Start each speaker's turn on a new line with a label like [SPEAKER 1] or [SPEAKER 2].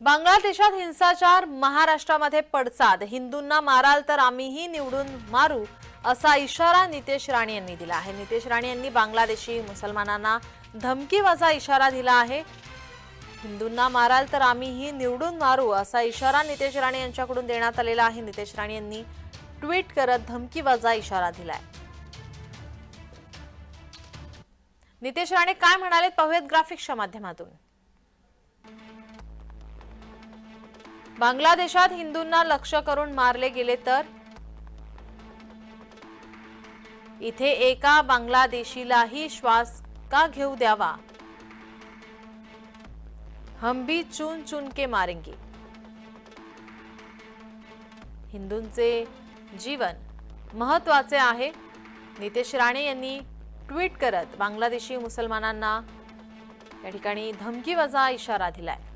[SPEAKER 1] बांगलादेशात हिंसाचार महाराष्ट्रामध्ये पडसाद. हिंदूंना माराल तर आम्हीही निवडून मारू असा इशारा नितेश राणे यांनी दिला आहे. नितेश राणे यांनी बांगलादेशी मुसलमानांना धमकीवाजा इशारा दिला आहे. हिंदूंना माराल तर आम्हीही निवडून मारू असा इशारा नितेश राणे यांच्याकडून देण्यात आलेला आहे. नितेश राणे यांनी ट्विट करत धमकीवाजा इशारा दिलाय. नितेश राणे काय म्हणाले पाहूयात ग्राफिक्सच्या माध्यमातून. बांगलादेशात हिंदूंना लक्ष करून मारले गेले तर? इथे एका बांगलादेशीलाही श्वास का घेऊ द्यावा? हम भी चुन चुन के मारेंगे. हिंदूंचे जीवन महत्त्वाचे आहे. नितेश राणे यांनी ट्विट करत बांगलादेशी मुसलमानांना या ठिकाणी धमकीवजा इशारा दिलाय.